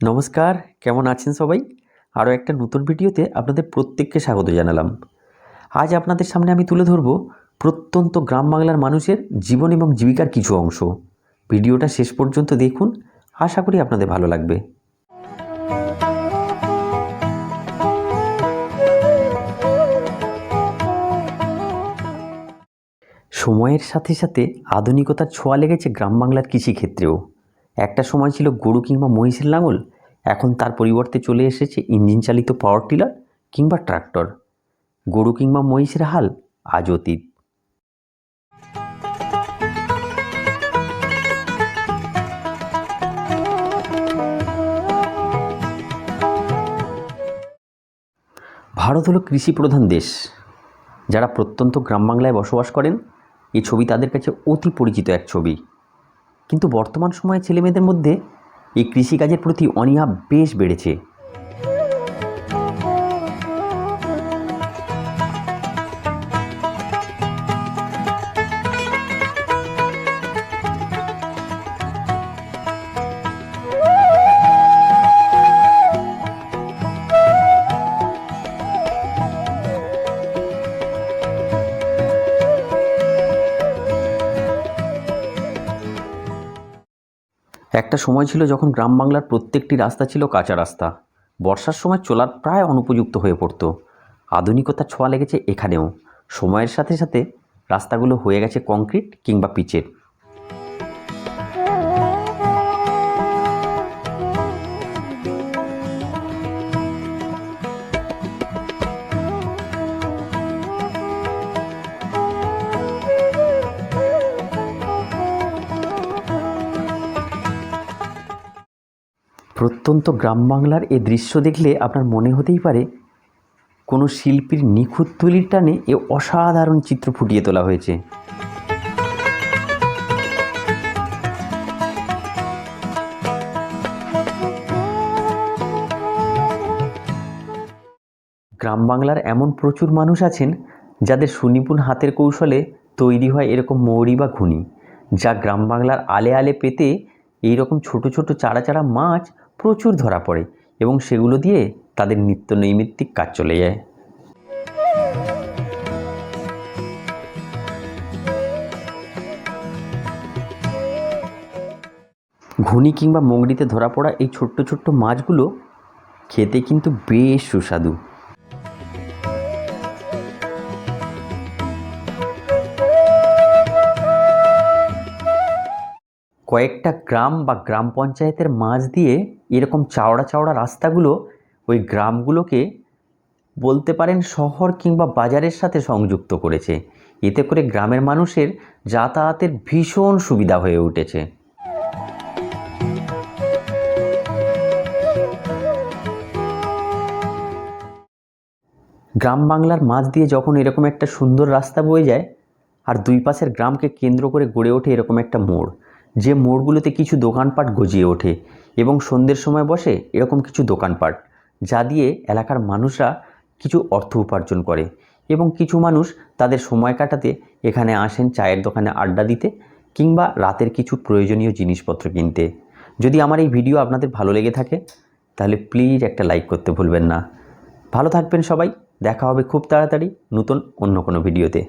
নমস্কার, কেমন আছেন সবাই? আরও একটা নতুন ভিডিওতে আপনাদের প্রত্যেককে স্বাগত জানালাম। আজ আপনাদের সামনে আমি তুলে ধরব প্রত্যন্ত গ্রাম বাংলার মানুষের জীবন এবং জীবিকার কিছু অংশ। ভিডিওটা শেষ পর্যন্ত দেখুন, আশা করি আপনাদের ভালো লাগবে। সময়ের সাথে সাথে আধুনিকতার ছোঁয়া লেগেছে গ্রাম বাংলার কৃষিক্ষেত্রেও। একটা সময় ছিল গরু কিংবা মহিষের লাঙল, এখন তার পরিবর্তে চলে এসেছে ইঞ্জিন চালিত পাওয়ার টিলার কিংবা ট্রাক্টর গরু কিংবা মহিষের হাল আজ অতীত। ভারত হলো কৃষি প্রধান দেশ। যারা প্রত্যন্ত গ্রাম বাংলায় বসবাস করেন এই ছবি তাদের কাছে অতি পরিচিত এক ছবি। কিন্তু বর্তমান সময়ে ছেলেমেয়েদের মধ্যে এই কৃষিকাজের প্রতি অনীহা বেশ বেড়েছে। একটা সময় ছিল যখন গ্রাম বাংলার প্রত্যেকটি রাস্তা ছিল কাঁচা রাস্তা। বর্ষার সময় চলার প্রায় অনুপযুক্ত হয়ে পড়ত। আধুনিকতার ছোঁয়া লেগেছে এখানেও। সময়ের সাথে সাথে রাস্তাগুলো হয়ে গেছে কংক্রিট কিংবা পিচের। প্রত্যন্ত গ্রাম বাংলার এ দৃশ্য দেখলে আপনার মনে হতেই পারে, কোনো শিল্পীর নিখুঁত তুলির টানে এ অসাধারণ চিত্র ফুটিয়ে তোলা হয়েছে। গ্রাম বাংলার এমন প্রচুর মানুষ আছেন যাদের সুনিপুণ হাতের কৌশলে তৈরি হয় এরকম মৌরি বা ঘুনি, যা গ্রাম বাংলার আলে আলে পেতে এই রকম ছোট ছোট চারা চারা মাছ প্রচুর ধরা পড়ে এবং সেগুলো দিয়ে তাদের নিত্য নৈমিত্তিক কাজ চলে যায়। ঘুনি কিংবা মোংড়িতে ধরা পড়া এই ছোট্ট ছোট্ট মাছগুলো খেতে কিন্তু বেশ সুস্বাদু। কয়েকটা গ্রাম বা গ্রাম পঞ্চায়েতের মাঝ দিয়ে এরকম চাওড়া চাওড়া রাস্তাগুলো ওই গ্রামগুলোকে বলতে পারেন শহর কিংবা বাজারের সাথে সংযুক্ত করেছে। এতে করে গ্রামের মানুষের যাতায়াতের ভীষণ সুবিধা হয়ে উঠেছে। গ্রাম বাংলার মাঝ দিয়ে যখন এরকম একটা সুন্দর রাস্তা বয়ে যায়, আর দুই পাশের গ্রামকে কেন্দ্র করে গড়ে ওঠে এরকম একটা মোড়। যে মোড়গুলোতে কিছু দোকানপাট গজিয়ে ওঠে এবং সন্ধ্যের সময় বসে এরকম কিছু দোকানপাট, যা দিয়ে এলাকার মানুষরা কিছু অর্থ উপার্জন করে এবং কিছু মানুষ তাদের সময় কাটাতে এখানে আসেন চায়ের দোকানে আড্ডা দিতে কিংবা রাতের কিছু প্রয়োজনীয় জিনিসপত্র কিনতে। যদি আমার এই ভিডিও আপনাদের ভালো লেগে থাকে, তাহলে প্লিজ একটা লাইক করতে ভুলবেন না। ভালো থাকবেন সবাই, দেখা হবে খুব তাড়াতাড়ি নতুন অন্য কোনো ভিডিওতে।